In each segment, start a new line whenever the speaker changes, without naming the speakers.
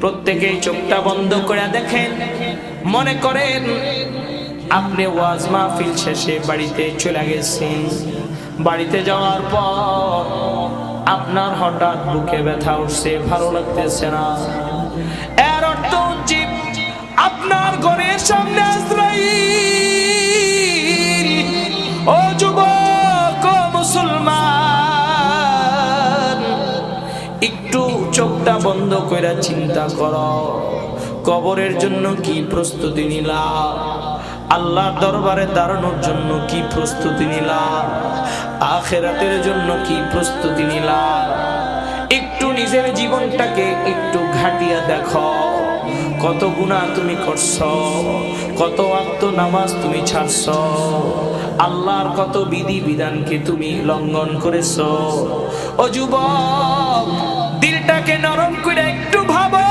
প্রত্যেকেই চোখটা বন্ধ করে দেখেন। মনে করেন, আপনি ওয়াজ মাহফিল শেষে বাড়িতে চলে গেছেন। বাড়িতে যাওয়ার পর আপনার হঠাৎ বুকে ব্যথা উঠছে, ভালো লাগতেছে না। এর অর্থ আপনার ঘরের সামনে আজরাইল ও যুবক মুসলমান চোখটা বন্ধ করে চিন্তা কর। কবরের জন্য কি প্রস্তুতি নিলা? আল্লাহর দরবারে দাঁড়ানোর জন্য কি প্রস্তুতি নিলা? আখেরাতের জন্য কি প্রস্তুতি নিলা? একটু নিজের জীবনটাকে একটু ঘাটিয়া দেখো। কত গুণা তুমি করছ, কত আত্ম নামাজ তুমি ছাড়ছ, আল্লাহর কত বিধি বিধানকে তুমি লঙ্ঘন করেছ। ও দিলটাকে নরম করে একটু ভাবো।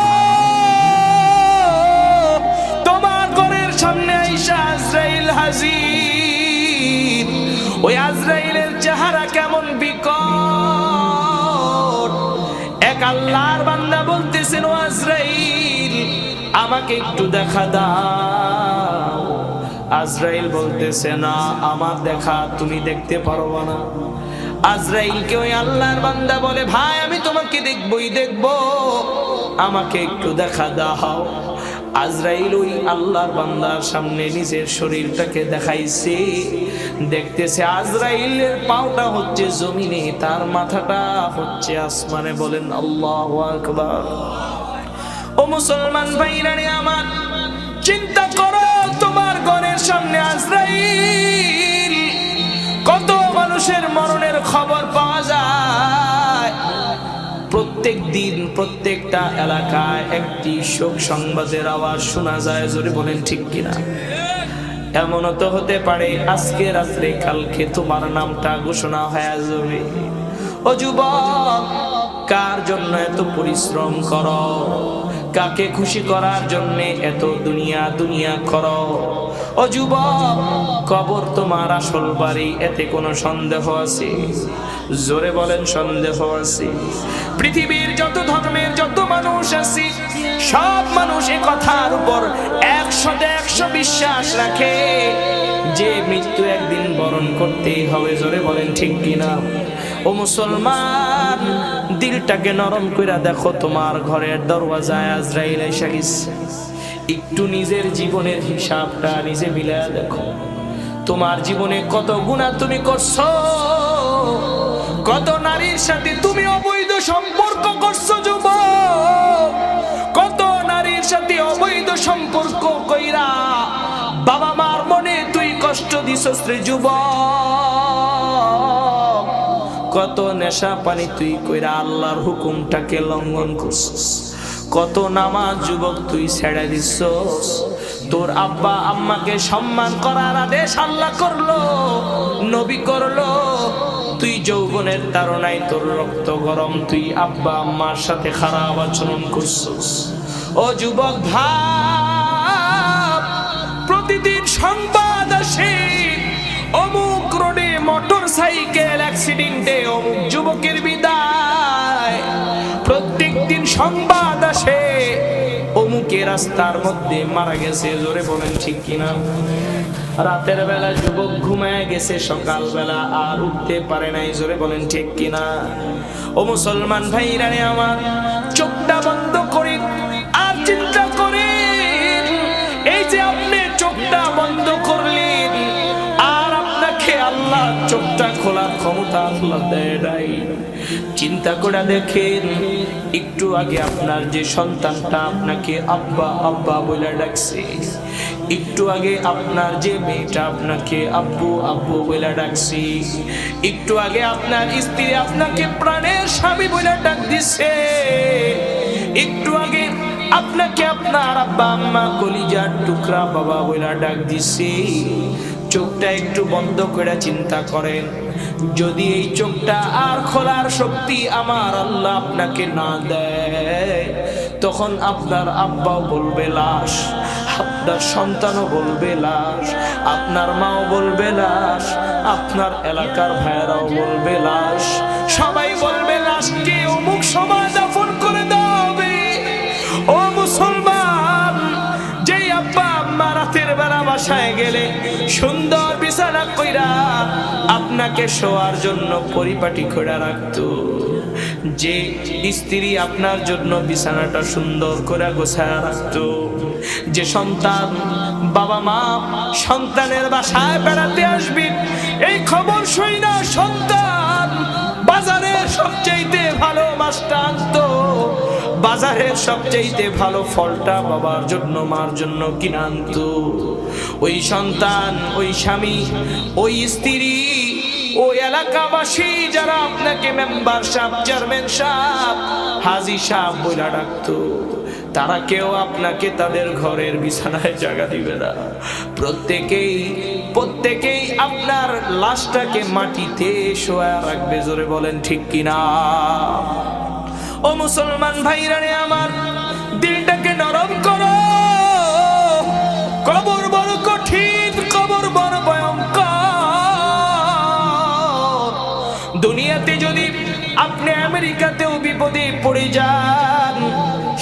তোমার ঘরের সামনে আইসা আজরাইল হাজির। ওই আজরাইলের চেহারা কেমন বিকট। এক আল্লাহর বান্দা বলতেছেন, ও আজরাইল, আমাকে একটু দেখা দাও। আজরাইল বলতেছে, না, আমার দেখা তুমি দেখতে পারো না। আজরাইলকে ওই আল্লাহর বান্দা বলে, ভাই, আমি তোমাকে দেখব। আমাকে একটু দেখা আজরাইল ওই আল্লাহর বান্দার সামনে নিজের শরীরটাকে দেখাইছে। দেখতেছে আজরাইলের পাওটা হচ্ছে জমিনে, তার মাথাটা হচ্ছে আসমানে। বলেন, আল্লাহ আকবার। ও মুসলমান ভাইরানি আমার, চিন্তা করো, তোমার ঘরের সামনে আজরাইল খবর পাওয়া যায়। প্রত্যেক দিন, প্রত্যেকটা এলাকায় একটি শোক সংবাদের আওয়াজ শোনা যায়, জোরে বলেন ঠিক কিনা? এমনও তো হতে পারে, আজকে রাত্রে, কালকে তোমার নামটা ঘোষণা হয়ে যাবে। ও যুবক, কার জন্য এত পরিশ্রম করো? কাকে খুশি করার জন্য এত দুনিয়া দুনিয়া করো? ও কবর তোমার আসল বাড়ি, এতে কোনো সন্দেহ আছে? জোরে বলেন, সন্দেহ আছে। পৃথিবীর যত ধর্মের যত মানুষ আছে, সব মানুষ এ কথার উপর একশোতে একশো বিশ্বাস রাখে। যে মৃত্যু একদিন বরণ করতেই হবে, জোরে বলেন, ঠিক কিনা? ও মুসলমান, দিলটাকে নরম কইরা দেখো, তোমার ঘরের দরওয়াজায় আজরাইল এসে গেছে। একটু নিজের জীবনের হিসাবটা নিজে মিলায়া দেখো। তোমার জীবনে কত গুণা তুমি করছ, কত নারীর সাথে তুমি অবৈধ সম্পর্ক করছ যুব কত নারীর সাথে অবৈধ সম্পর্ক কইরা বাবা মার মনে তুই কষ্ট দিছস রে যুব কত নেশা পানি তুই কইরা আল্লাহর হুকুমটাকে লঙ্ঘন করছিস। কত নামাজ যুবক তুই ছেড়ে দিছস তোর আব্বা আম্মাকে সম্মান করার আদেশ আল্লাহ করল, নবী করল। তুই যৌবনের তারনায় তোর রক্ত গরম, তুই আব্বা আম্মার সাথে খারাপ আচরণ করছস। ও যুবক ভাব, প্রতিদিন সংবাদ আসে, অমুক রোডে মোটর সাইকেল অ্যাক্সিডেন্টে অমুক যুবকের বিদায়। রাস্তার মধ্যে মারা গেছে, জোরে বলেন ঠিক কিনা? রাতের বেলা যুবক ঘুমায় গেছে সকাল বেলা আর উঠতে পারে নাই, জোরে বলেন ঠিক কিনা? ও মুসলমান ভাইরা রে আমার, চোখটা বন্ধ করে আর চিন্তা করেন। এই যে আপনি চোখটা বন্ধ করলেন, আর আপনাকে আল্লাহ চোখটা খোলার ক্ষমতা আল্লাহ দেয়। নাই চিন্তা করে দেখেন, একটু আগে আপনার যে সন্তানটা আপনাকে আব্বা আব্বা বলে ডাকছে। একটু আগে আপনার যে মেয়েটা আপনাকে আব্বু আব্বু বলে ডাকছি। একটু আগে আপনার স্ত্রী আপনাকে প্রাণের স্বামী বলে ডাক দিছে। একটু আগে আপনাকে আপনার আব্বা, আম্মা কলিজার টুকরা বাবা বলে ডাক দিছে। চোখটা একটু বন্ধ করে চিন্তা করেন। যদি এই চোখটা আর খোলার শক্তি আমার আল্লাহ আপনাকে না দেয়, তখন আপনার আব্বাও বলবে লাশ, আপনার সন্তানও বলবে লাশ, আপনার মাও বলবে লাশ, আপনার এলাকার ভাইয়েরাও বলবে লাশ। সবাই বলবে লাশ লাশকে অমুক সময় বাসায় গেলে সুন্দর বিছানা কইরা আপনাকে শোয়ার জন্য পরিপাটি করে রাখতো। যে স্ত্রী আপনার জন্য বিছানাটা সুন্দর করে গোছায় রাখতো। যে সন্তান বাবা মা সন্তানের বাসায় বেড়াতে আসবে, এই খবর শুই না সন্তান। বাজারের সবচাইতে ভালো মাছটা আনতো। বাজারের সবচাইতে ভালো ফলটা বাবার জন্য, মার জন্য কিনে আনতো। ওই সন্তান, ওই স্বামী, ওই স্ত্রী, ওই এলাকাবাসী যারা আপনাকে মেম্বার সাহেব, চেয়ারম্যান সাহেব, হাজি সাহেব বইলা ডাকতো, তারা কেউ আপনাকে তাদের ঘরের বিছানায় জায়গা দিবে না। প্রত্যেকেই প্রত্যেকেই আপনার লাশটাকে মাটিতে শোয়া রাখবে, জোরে বলেন ঠিক কিনা? ও মুসলমান ভাইরাণে আমার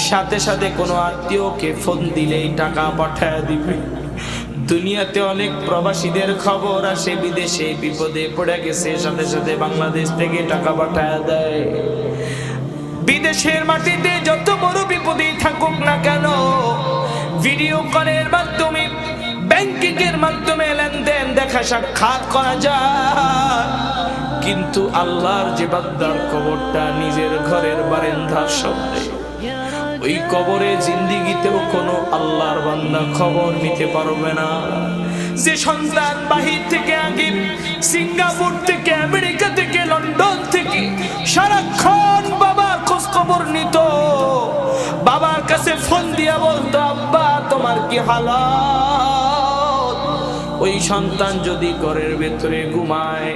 সাথে সাথে কোনো আত্মীয়কে ফোন দিলেই টাকা পাঠায় দিবে। দুনিয়াতে অনেক প্রবাসীদের খবর আসে, বিদেশে বিপদে পড়ে গেছে, সাথে সাথে বাংলাদেশ থেকে টাকা পাঠায় দেয়। বিদেশের মাটিতে যত বড় বিপদেই থাকুক না কেন ভিডিও কলের মাধ্যমে ব্যাংকিং এর মাধ্যমে লেনদেন দেখা সাক্ষাৎ করা যায়। কিন্তু আল্লাহর যে বাদ্দার কবরটা নিজের ঘরের বারেন্দার শব্দে ওই কবরে জিন্দিগিতেও কোনো আল্লাহর বান্দা খবর নিতে পারবে না। যে সন্তান বাহির থেকে আগে সিঙ্গাপুর থেকে, আমেরিকা থেকে, লন্ডন থেকে সারাক্ষণ বাবার খোঁজ খবর নিত। বাবার কাছে ফোন দিয়া বলতো, আব্বা, তোমার কি হালাত? ওই সন্তান যদি ঘরের ভেতরে ঘুমায়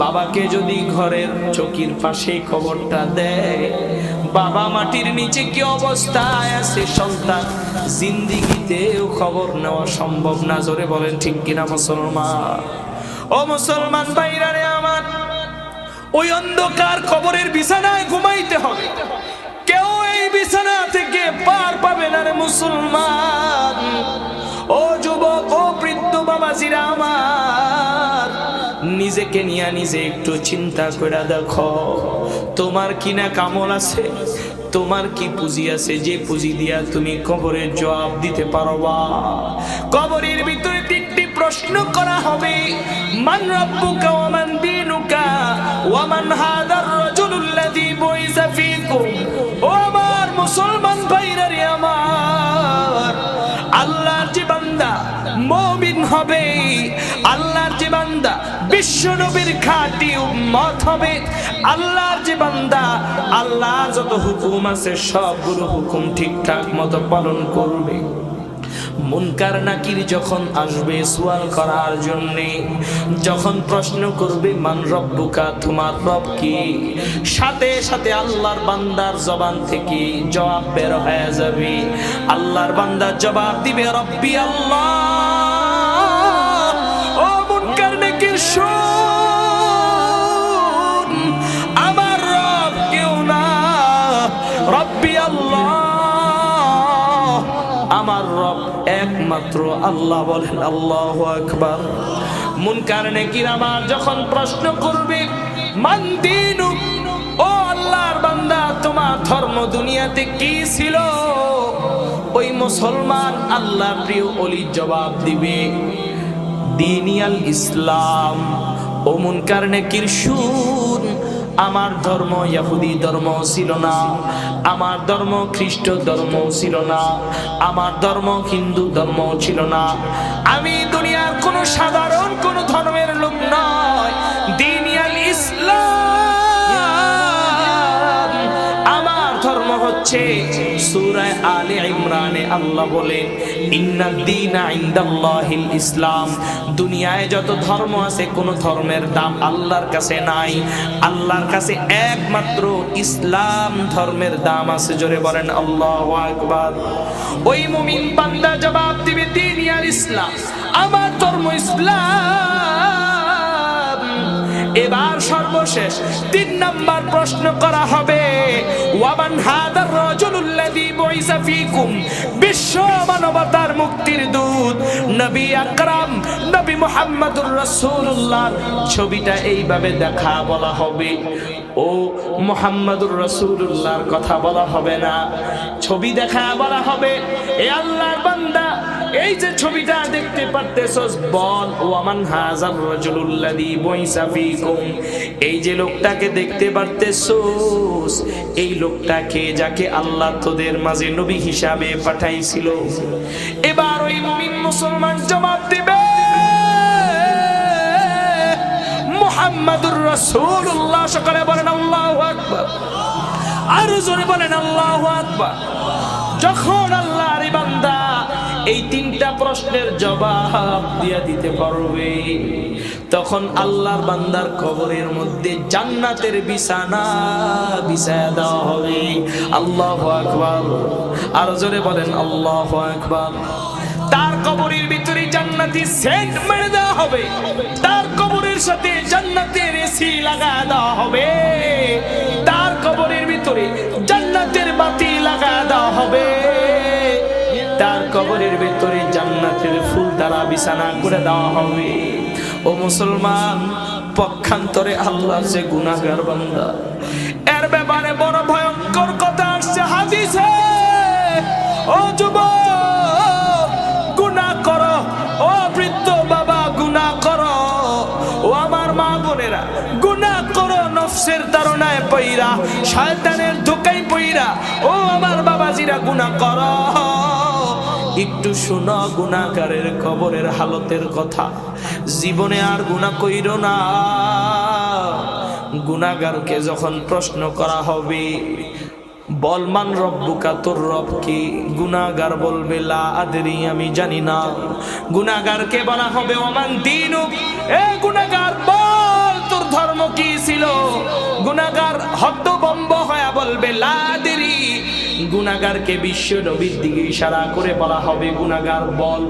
বাবাকে যদি ঘরের চকির পাশে খবরটা দেয়, বাবা মাটির নিচে কি অবস্থায় আছে সন্তান? জিন্দিগিতেও খবর নেওয়া সম্ভব না, জোরে বলেন ঠিক কিনা মুসলমান? ও মুসলমান ভাইরা রে আমার, ওই অন্ধকার খবরের বিছানায় ঘুমাইতে হবে। কেউ এই বিছানা থেকে পার পাবে না রে মুসলমান। ও যুবক, ও বৃদ্ধ বাবাজিরা আমার নিজেকে নিয়ে নিজে একটু চিন্তা করে দেখো। তোমার কিনা কামল আছে? তোমার কি পুঁজি আছে? যে পুঁজি দিয়া তুমি কবরের জবাব দিতে পারবা। কবরের ভিতরে তিনটি প্রশ্ন করা হবে। মান রব্বুকা ওয়া মান দীনুকা ওয়া মান হাদার রাজুলুল্লাযী বুইসা ফীকুম। ও আমার মুসলমান ভাইরা রে আমার। বিশ্ব নবীর খাঁটি উম্মত হবে। আল্লাহর যে বান্দা আল্লাহর যত হুকুম আছে, সবগুলো হুকুম ঠিকঠাক মতো পালন করবে। মুনকার নাকির যখন আসবে সোয়াল করার জন্য, যখন প্রশ্ন করবে, মান রব্বুকা, তোমার রব কি? সাথে সাথে আল্লাহর বান্দার জবান থেকে জবাব বের হয়ে যাবে। আল্লাহর বান্দা জবাব দিবে, রব্বি আল্লাহ। একমাত্র আল্লাহ বলেন, আল্লাহ আকবার। মুনকার নেকির আমার যখন প্রশ্ন করবে ও আল্লাহর বান্দা, তোমার ধর্ম দুনিয়াতে কি ছিল? ওই মুসলমান আল্লাহ প্রিয় অলি জবাব দিবে, দিনিয়াল ইসলাম। ও মুনকার নেকির শুন আমার ধর্ম ইয়াহুদি ধর্ম ছিল না। আমার ধর্ম খ্রিস্ট ধর্ম ছিল না। আমার ধর্ম হিন্দু ধর্ম ছিল না। আমি দুনিয়ার কোনো সাধারণ কোনো ধর্মের সূরা আলে ইমরানে আল্লাহ বলেন দীনা ইনদাল্লাহিল ইসলাম। দুনিয়ায় যত ধর্ম আছে, কোন ধর্মের দাম আল্লাহর কাছে নাই। আল্লাহর কাছে একমাত্র ইসলাম ধর্মের দাম আছে, জোরে বলেন আল্লাহ আকবার। ওই মুমিন বান্দা জবাব দিবে দিনিয়াল ইসলাম। আমার ধর্ম ইসলাম। এবার সর্বশেষ তিন নম্বর প্রশ্ন করা হবে। ওয়ামান হাদার রাজুলুল্লাযী বুইসা ফীকুম, বিশ্ব মানবতার মুক্তির দূত, নবী আকরাম, নবী মুহাম্মদুর রাসূলুল্লাহর ছবিটা এইভাবে দেখা বলা হবে। ও মুহাম্মদুর রাসূলুল্লাহর কথা বলা হবে না। ছবি দেখা বলা হবে। এ আল্লাহর বান্দা এই যে ছবিটা দেখতে পারতেছস, বল ও আমান হাজার রাজুলুল্লাযী বুইসা ফীকুম। এই যে লোকটাকে দেখতে পারতেছস, এই লোকটাকে যাকে আল্লাহ তোদের মাঝে নবী হিসাবে পাঠাইছিল। এবার ওই মুমিন মুসলমান জবাব দিবে, মুহাম্মাদুর রাসূলুল্লাহ। সকলে বলেন আল্লাহু আকবার। আর জোরে বলেন আল্লাহু আকবার। যখন আল্লাহর এই বান্দা এই তিনটা প্রশ্নের জবাব দিয়া দিতে পারবে। তখন আল্লাহ বান্দার কবরের মধ্যে জান্নাতের বিছানা বিছায়া দেওয়া হবে। আল্লাহ আকবার। আর জোরে বলেন, আল্লাহ আকবার। তার কবরের ভিতরে জান্নাতি সেন্ট মেরে দেওয়া হবে। তার কবরের সাথে জান্নাতের এসি লাগা দেওয়া হবে। বিছানা করে দেওয়া হবে। ও মুসলমান, পক্ষান্তরে আল্লাহ যে গুনাহগার বান্দা, এর ব্যাপারে বড় ভয়ঙ্কর কথা আসছে হাদিসে। ও যুবক, গুনাহ করো। ও বৃদ্ধ বাবা, গুনাহ করো। ও আমার মা বোনেরা, গুনাহ করো নফসের তারনায় পইরা, শয়তানের ধোকাই পইরা। ও আমার বাবাজিরা, গুনাহ করো। একটু শোনো গুনাহগারের কবরের হালতের কথা। জীবনে আর গুণা কইর না। গুনাহগারকে যখন প্রশ্ন করা হবে বলমান রব্বুকা, তোর রব কি? গুনাগার বলবে, লা আদরি, আমি জানি না। গুনাগারকে বলা হবে, ওমান দিনু। এ গুনাগার বল তোর ধর্ম কি ছিল? গুনাগার হদ্দবম্ব হয়ে বলবে, লা আদরি গুনাগারকে বিশ্ব নবীর দিকে ইশারা করে বলা হবে গুনাগার বল।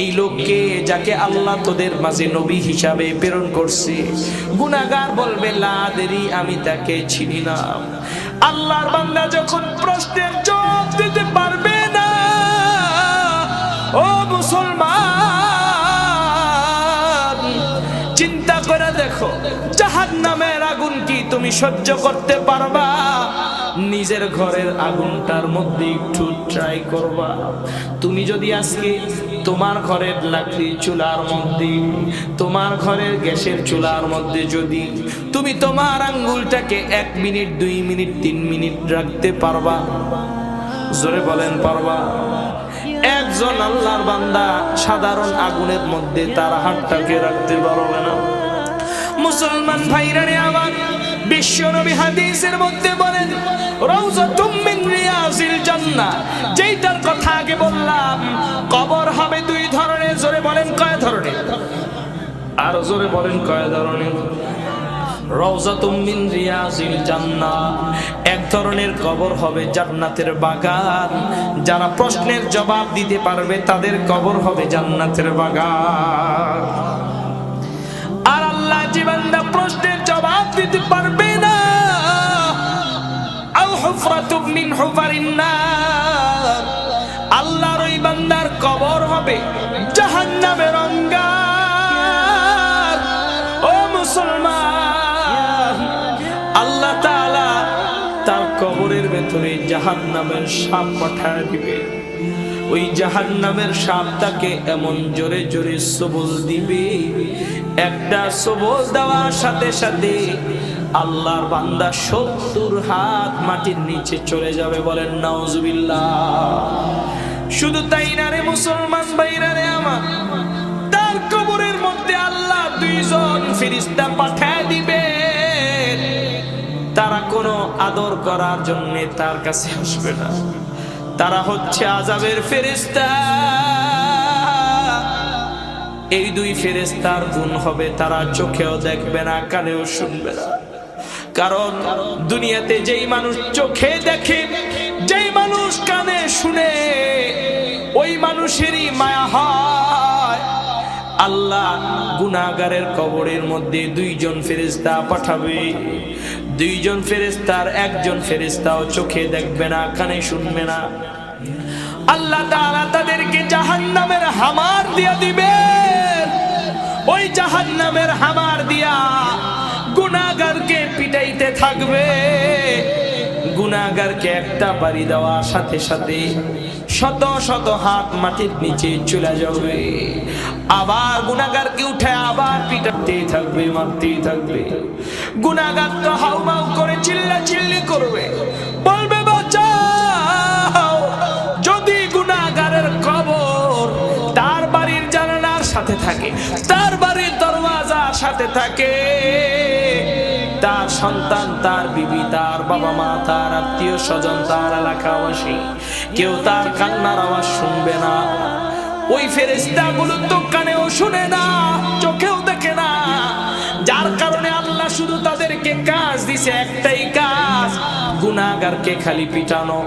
এই লোককে যাকে আল্লাহ তোদের মাঝে নবী হিসাবে প্রেরণ করছে গুনাগার বলবে, লা আদরি আমি তাকে চিনি না। আল্লাহর বান্দা যখন প্রশ্নের জবাব দিতে পারবে না, ও মুসলমান, চিন্তা করে দেখো জাহান নামের আগুন কি তুমি সহ্য করতে পারবা? নিজের ঘরের আগুনটার মধ্যে একটু ট্রাই করবা। তুমি যদি আজকে তোমার ঘরের লাকড়ি চুলার মধ্যে, তোমার ঘরের গ্যাসের চুলার মধ্যে যদি তুমি তোমার আঙ্গুলটাকে এক মিনিট, দুই মিনিট, তিন মিনিট রাখতে পারবা। জোরে বলেন, পারবা? একজন আল্লাহর বান্দা সাধারণ আগুনের মধ্যে তার হাতটাকে রাখতে পারবে না। মুসলমান ভাইরা রে আমার বিশ্ব নবী হাদিসের মধ্যে বলেন রাউজাতুম মিন রিয়াজিল জান্নাহ। যেইটার কথা আগে বললাম, কবর হবে দুই ধরনের, জোরে বলেন কয় ধরনের? আর জোরে বলেন কয় ধরনের? রওজাতুম মিন রিয়াজিল জান্নাহ। এক ধরনের কবর হবে জান্নাতের বাগান। যারা প্রশ্নের জবাব দিতে পারবে, তাদের কবর হবে জান্নাতের বাগান। আর আল্লাহ জীবনদা প্রশ্নের জবাব দিতে পারবে মিন হুফারিন নার। আল্লাহর ওই বান্দার কবর হবে জাহান্নামের অঙ্গার। ও মুসলমান, আল্লাহ তাআলা তার কবরের ভেতরে জাহান্নামের সাপ পাঠায় দিবে। ওই জাহান্নামের সাপটাকে এমন জোরে জোরে সবল দিবে। একটা সবল দেওয়ার সাথে সাথে আল্লাহর বান্দা সত্তর হাত মাটির নিচে চলে যাবে বলেন, নাউজুবিল্লাহ। শুধু তাই না রে মুসলমান ভাইরা রে আমার, তার কবরের মধ্যে আল্লাহ দুইজন ফিরিস্তা পাঠায় দিবে। তারা কোনো আদর করার জন্য তার কাছে আসবে না। তারা হচ্ছে আজাবের ফেরেস্তা এই দুই ফেরেস্তার গুণ হবে তারা চোখেও দেখবে না, কানেও শুনবে না। কারণ দুনিয়াতে যেই মানুষ চোখে দেখে, যেই মানুষ কানে শুনে, ওই মানুষেরই মায়া হয়। আল্লাহ গুনাগারের কবরের মধ্যে দুইজন ফেরেস্তা পাঠাবে। দুইজন ফেরিস্তার একজন ফেরেস্তাও চোখে দেখবে না, কানে শুনবে না। আল্লাহ তারা তাদেরকে জাহান্নামের হামার দিয়া দিবে ওই জাহান্নামের হামার দিয়া গুনাগারকে পিটাইতে থাকবে। গুনাগারকে একটা বাড়ি দেওয়ার সাথে সাথে শত শত হাত মাটির নিচে চলে যাবে। আবার গুনাগারকে উঠে আবার পিটাতেই থাকবে মারতেই থাকবে। গুনাগার তো হাউমাউ করে চিল্লা চিল্লি করবে। বলবে, বাঁচাও। যদি গুনাগারের কবর তার বাড়ির জানালার সাথে থাকে, তার বাড়ির দরওয়াজার সাথে থাকে তার সন্তান, তার বিবি, তার বাবা মা, তার আত্মীয় স্বজন, তার এলাকাবাসী। কেউ তার কান্নার আওয়াজ শুনবে না। ওই ফেরেস্তা গুলো তো কানেও শুনে না, চোখেও দেখে না। যার কারণে আল্লাহ শুধু তাদেরকে কাজ দিছে, একটাই কাজ। গুনাগারকে খালি পিটানো।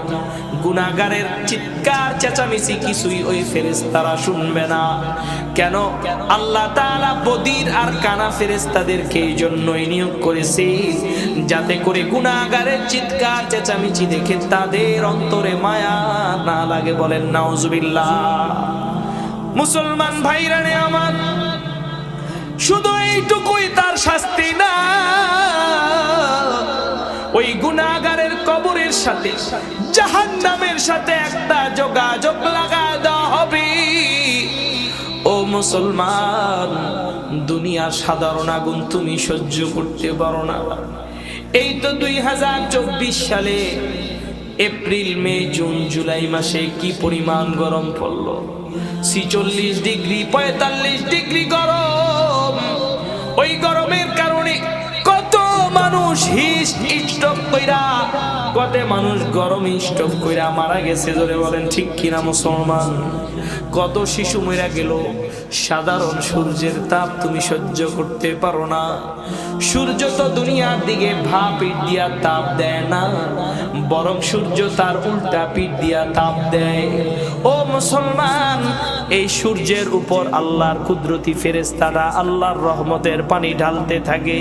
গুনাগারের চিৎকার, চেঁচামেচি কিছুই ওই ফেরেস্তারা শুনবে না। কেন? আল্লাহ তাআলা বদির আর কানা ফেরেস্তাদেরকে এই জন্যই নিয়োগ করেছে, যাতে করে গুনাগারের চিৎকার, চেঁচামেচি দেখে তাদের অন্তরে মায়া না লাগে বলেন, নাউজুবিল্লাহ। মুসলমান ভাইরানে আমার, শুধু এইটুকুই তার শাস্তি না। ওই গুনাগারের সাথে, জাহান্নামের সাথে একটা যোগাযোগ লাগা হবে। ও মুসলমান, দুনিয়ার সাধারণ আগুন তুমি সহ্য করতে পারো না। এই তো দুই হাজার চব্বিশ সালে এপ্রিল, মে, জুন, জুলাই মাসে কি পরিমাণ গরম পড়ল? ছিচল্লিশ ডিগ্রি, পঁয়তাল্লিশ ডিগ্রি গরম। ওই কত মানুষ হিস স্টক কইরা কত মানুষ গরম স্টক কইরা মারা গেছে ধরে বলেন, ঠিক কিনা মুসলমান? কত শিশু মরা গেল, সাধারণ সূর্যের তাপ তুমি সহ্য করতে পারো না। সূর্য তো দুনিয়ার দিকে ভা পিঠ দিয়া তাপ দেয় না, বরং সূর্য তার উল্টা পিঠ দিয়া তাপ দেয়। ও মুসলমান, এই সূর্যের উপর আল্লাহর কুদরতি ফেরেস্তারা আল্লাহর রহমতের পানি ঢালতে থাকে।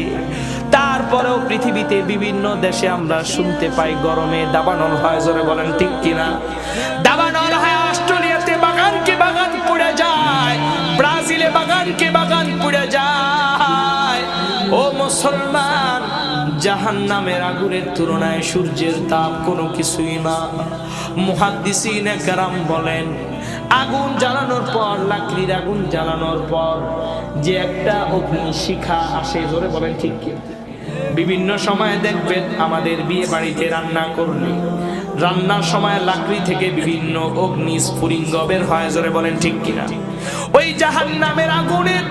তারপরেও পৃথিবীতে বিভিন্ন দেশে আমরা শুনতে পাই গরমে দাবানল হয়, জোরে বলেন ঠিক কিনা? দাবানল হয়, অস্ট্রেলিয়াতে বাগানকে বাগান পুড়ে যায়, ব্রাজিলে বাগানকে বাগান পুড়ে যায়। ও মুসলমান জাহান নামের আগুনের তুলনায় সূর্যের তাপ কোনো কিছুই না। মুহাদ্দিসিন কারাম বলেন, আগুন জ্বালানোর পর, লাকড়ির আগুন জ্বালানোর পর যে একটা অগ্নি শিখা আসে ধরে বলেন ঠিক কি বিভিন্ন সময় দেখবেন আমাদের বিয়ে বাড়িতে রান্না করলে। রান্নার সময় লাকড়ি থেকে বিভিন্ন অগ্নি স্ফুলিঙ্গ বের হয়, জোরে বলেন ঠিক কিনা? ওই জাহান নামের আগুনের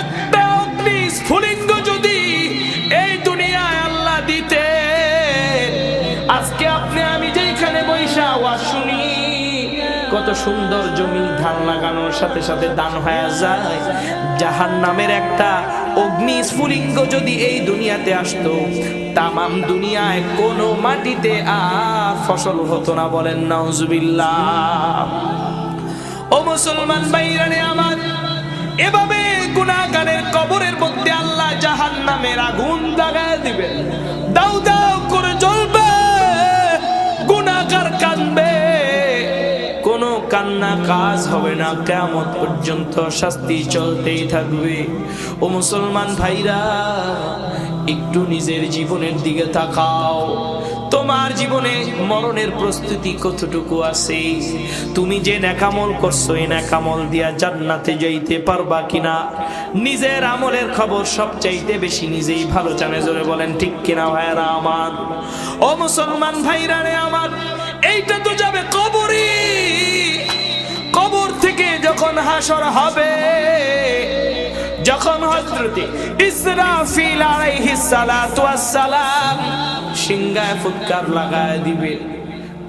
একটা অগ্নি স্ফুলিঙ্গ যদি এই দুনিয়ায় আল্লাহ দিতে, আজকে আপনি আমি যেখানে বৈশা ওয়াজ শুনি, কত সুন্দর জমি ধান লাগানোর সাথে সাথে দান হয়ে যায়। জাহান নামের একটা অগ্নি স্ফুলিঙ্গ যদি এই দুনিয়াতে আসতো, তামাম দুনিয়ায় কোনো মাটিতে আর ফসল হতো না বলেন নজবিল্লা ও মুসলমান বাইরানে আমার, এভাবে গুণাগারের কবরের মধ্যে আল্লাহ জাহান নামের আগুন লাগায় দিবেন। দাউ কান্না কাজ হবে না কেমন পর্যন্ত শাস্তি চলতেই থাকবে। ও মুসলমান ভাইরা, একটু নিজের জীবনের দিকে তাকাও। তোমার জীবনে মরণের প্রস্তুতি কতটুকু আছে? তুমি যে নেকামল করছ, এই নেকামল দিয়া জান্নাতে যাইতে পারবা কিনা? নিজের আমলের খবর সবচাইতে বেশি নিজেই ভালো জানে, জোরে বলেন, ঠিক কিনা ভাইরা আমার? ও মুসলমান ভাইরা রে আমার, এইটা তো যাবে কবরে। থেকে যখন হাসর হবে, যখন হযরতে ইসরাফিল আলাইহিস সালাতু সালাম সিংহায় ফুৎকার লাগায় দিবে,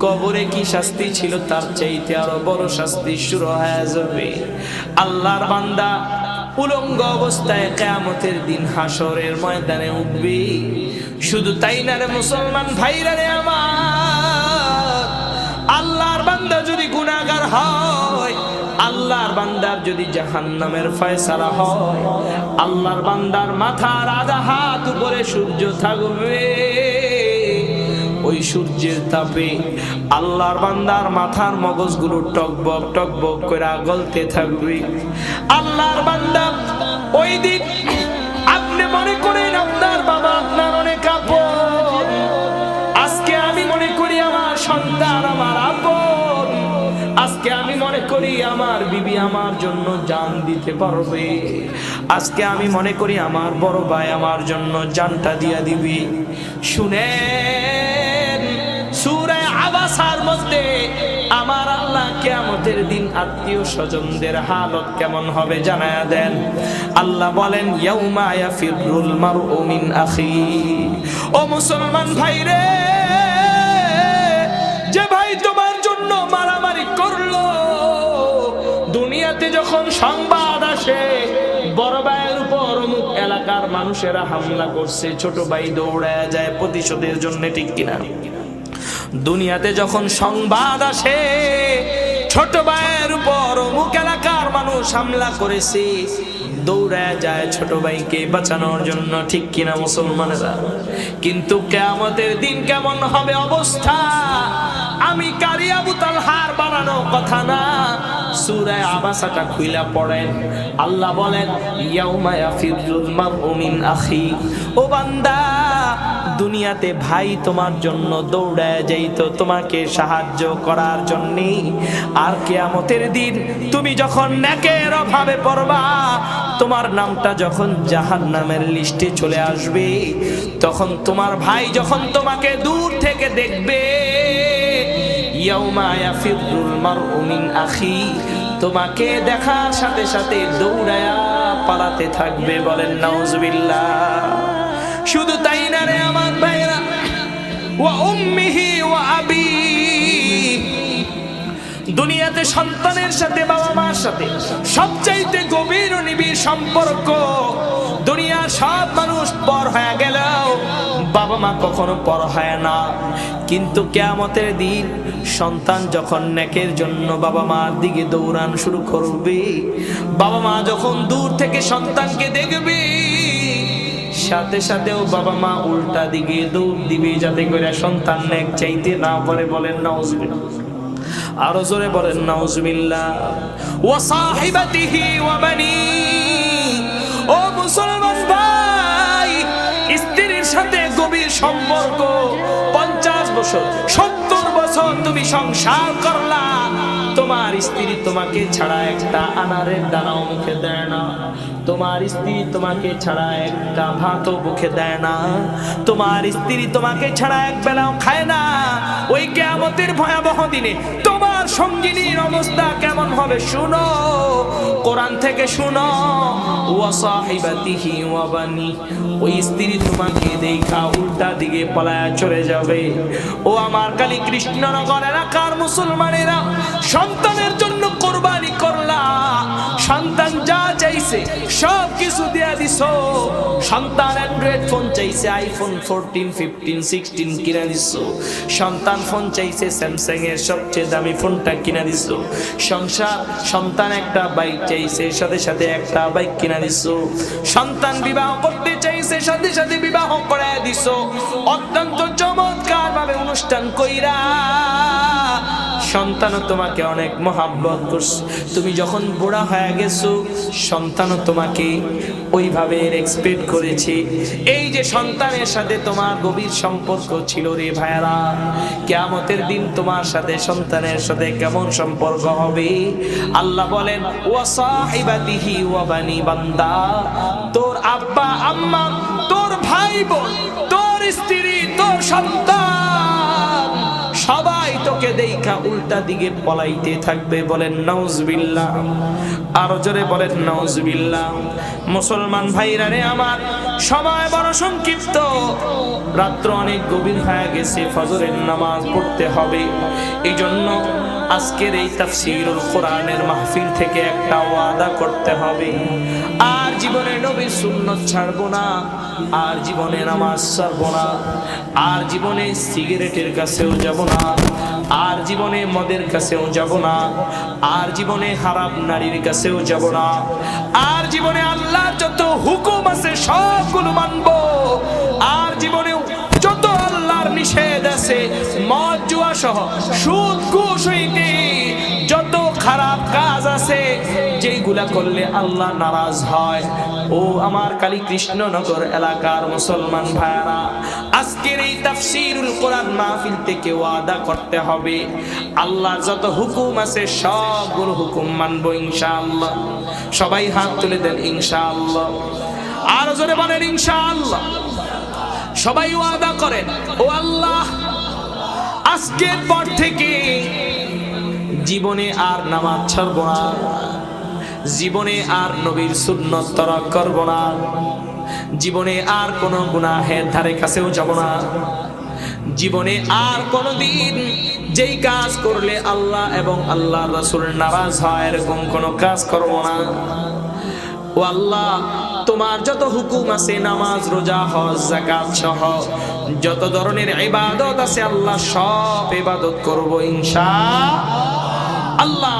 কবরে কি শাস্তি ছিল তার চাইতে আরও বড় শাস্তি শুরু হয়ে যাবে। আল্লাহর বান্দা উলঙ্গ অবস্থায় কেয়ামতের দিন হাসরের ময়দানে উঠবে। শুধু তাই না রে মুসলমান ভাইরা রে আমার, আল্লাহর বান্দা যদি গুনাহগার হয় আল্লাহর বান্দার যদি জাহান্নামের ফয়সালা হয়, আল্লাহর বান্দার মাথার আধা হাত উপরে সূর্য থাকবে। ওই সূর্যের তাপে আল্লাহর বান্দার মাথার মগজগুলো টকবক টকবক করে গলতে থাকবে। আল্লাহর ওই আপনি মনে করেন আপনার বাবা আপনার অনেক আপন। আজকে আমি মনে করি আমার সন্তান আমার বিবি আমার জন্য জান দিতে পারবে। আজকে আমি মনে করি আমার বড় ভাই আমার জন্য জানটা দিয়া দিবি। শুনেন, সুরে আবাসার মধ্যে আমার আল্লাহ কেয়ামতের দিন আত্মীয় স্বজনদের হালত কেমন হবে জানায়া দেন। আল্লাহ বলেন, ইয়াউমা ইয়াফিরুল মারউ মিন আখি। ও মুসলমান ভাই দুনিয়াতে যখন সংবাদ আসে, বড় ভাইয়ের উপর অমুক এলাকার মানুষেরা হামলা করছে, ছোট ভাই দৌড়ায় যায় প্রতিশোধের জন্য, ঠিক কিনা? দুনিয়াতে যখন সংবাদ আসে, ছোট ভাইয়ের উপর অমুক এলাকার মানুষ হামলা করেছে, দৌড়ায় যায় ছোট ভাইকে বাঁচানোর জন্য, ঠিক কিনা মুসলমানেরা? কিন্তু কেয়ামতের দিন কেমন হবে অবস্থা? আমি কারি আবু তালহার বানানো কথা না। সূরায় আবাসাটা খুইলা পড়েন। আল্লাহ বলেন, ইয়াউমা ইয়াফিরুল মারউ মিন আখি। ও বান্দা, দুনিয়াতে ভাই তোমার জন্য দৌড়ায় যাইতো, তোমাকে সাহায্য করার জন্য। আর কেয়ামতের দিন তুমি যখন নেকের অভাবে পড়বা, তোমার নামটা যখন জাহান নামের লিস্টে চলে আসবে, তখন তোমার ভাই যখন তোমাকে দূর থেকে দেখবে তোমাকে দেখার সাথে সাথে দৌড়ায়া পালাতে থাকবে বলেন নজবিল্লা শুধু তাই না রে আমার ভাইরা ওয়া উম্মিহি সন্তানের সাথে বাবা মার সাথে সবচাইতে গভীর ও নিবিড় সম্পর্ক। দুনিয়ার সব মানুষ পর হয়ে গেলেও বাবা মা কখনো পর হয় না। কিন্তু কেয়ামতের দিন সন্তান যখন নেকের জন্য বাবা মার দিকে দৌড়ান শুরু করবে বাবা মা যখন দূর থেকে সন্তানকে দেখবে, সাথে সাথেও বাবা মা উল্টা দিকে দৌড় দিবে যাতে করে সন্তান নেক চাইতে না পারে বলেন নাউজুবিল্লাহ আরও জোরে বলেন, নাউজুবিল্লাহ। ওয়া সাহিবাতিহি ওয়া বানি। ও মুসলমান ভাই, স্ত্রীর সাথে গভীর সম্পর্ক, পঞ্চাশ বছর বছর তুমি সংসার করলা, তোমার স্ত্রী তোমাকে ছাড়া একটা আনারের দানাও মুখে দেয় না। তোমার স্ত্রী তোমাকে ছাড়া একটা ভাতও মুখে দেয় না। তোমার স্ত্রী তোমাকে ছাড়া এক বেলাও খায় না। ওই কেয়ামতের ভয়াবহ দিনে তোমার সঙ্গিনীর অবস্থা কেমন হবে শুনো? কোরআন থেকে শুনো। ওয়া সাহিবাতিহি ওয়া বানি, ওই স্ত্রী তোমাকে দেখা উল্টা দিকে পলায়া চলে যাবে। ও আমার কালী কৃষ্ণনগর এলাকার মুসলমানেরা সন্তানের জন্য কোরবানি চাইছে সব কিছু দিয়া দিছ। সন্তান অ্যান্ড্রয়েড ফোন চাইছে আইফোন ফোরটিন ফিফটিন সিক্সটিন কিনা দিছ। সন্তান ফোন চাইছে স্যামসাং এর সবচেয়ে দামি ফোনটা কিনা দিছ। সংসার, সন্তান একটা বাইক চাইছে, সাথে সাথে একটা বাইক কিনা দিছ। সন্তান বিবাহ করতে চাইছে, সাথে সাথে বিবাহ করে দিছ। অত্যন্ত চমৎকার ভাবে অনুষ্ঠান কইরা সন্তানও তোমাকে অনেক মহাব্বত করছে। তুমি যখন বুড়া হয়ে গেছো, সন্তানও তোমাকে ওইভাবে এক্সপেক্ট করেছে। এই যে সন্তানের সাথে তোমার গভীর সম্পর্ক ছিল রে ভাইরা কেয়ামতের দিন তোমার সাথে, সন্তানের সাথে কেমন সম্পর্ক হবে? আল্লাহ বলেন ওয়াসাহিবাতিহি ওয়া বানি বান্দা, তোর আব্বা, আম্মা, তোর ভাই বোন, তোর স্ত্রী, তোর সন্তান তোকে দেখা উল্টা দিকে পলাইতে থাকবে বলেন, নাউজবিল্লাহ। আরও জোরে বলেন, নাউজবিল্লাহ। মুসলমান ভাইরা রে আমার সময় বড় সংক্ষিপ্ত। রাত্র অনেক গভীর হয়ে গেছে, ফজরের নামাজ পড়তে হবে। এই জন্য আজকের এই তাফসীরুল কোরআনের মাহফিল থেকে একটা ওয়াদা করতে হবে। আর জীবনে নবীর সুন্নত ছাড়বো না, আর জীবনে নামাজ ছাড়বো না, আর জীবনে সিগারেটের কাছেও যাব না, আর জীবনে মদের কাছেও যাব না, আর জীবনে হারাম নারীর কাছেও যাব না, আর জীবনে আল্লাহর যত হুকুম আছে সবগুলো মানবো, আর জীবনে নিষেধ আছে, মদ, জুয়া সহ। সুদ, ঘুষ হইতে যত খারাপ কাজ আছে যেগুলা করলে আল্লাহ নারাজ হয়। ও আমার কালী কৃষ্ণনগর এলাকার মুসলমান ভাইয়ারা, আজকের এই তাফসীরুল কোরআন মাহফিল থেকে ওয়াদা করতে হবে। আল্লাহর যত হুকুম আছে, সবগুলো হুকুম মানবো ইনশাআল্লাহ। সবাই হাত তুলে দেন ইনশাআল্লাহ। আর জোরে বলেন ইনশাআল্লাহ। সবাই ওয়াদা করেন, ও আল্লাহ, আজকের পর থেকে জীবনে আর নামাজ ছাড়বো না, জীবনে আর নবীর সুন্নত তরক করব না, জীবনে আর কোনো গুনাহের ধারে কাছেও যাব না, জীবনে আর কোনোদিন যেই কাজ করলে আল্লাহ এবং আল্লাহ রসুল নারাজ হয়, এরকম কোনো কাজ করব না। ও আল্লাহ তোমার যত হুকুম আছে, নামাজ, রোজা, হজ জাকাত সহ, যত ধরনের ইবাদত আছে, আল্লাহ সব ইবাদত করব ইনশা আল্লাহ।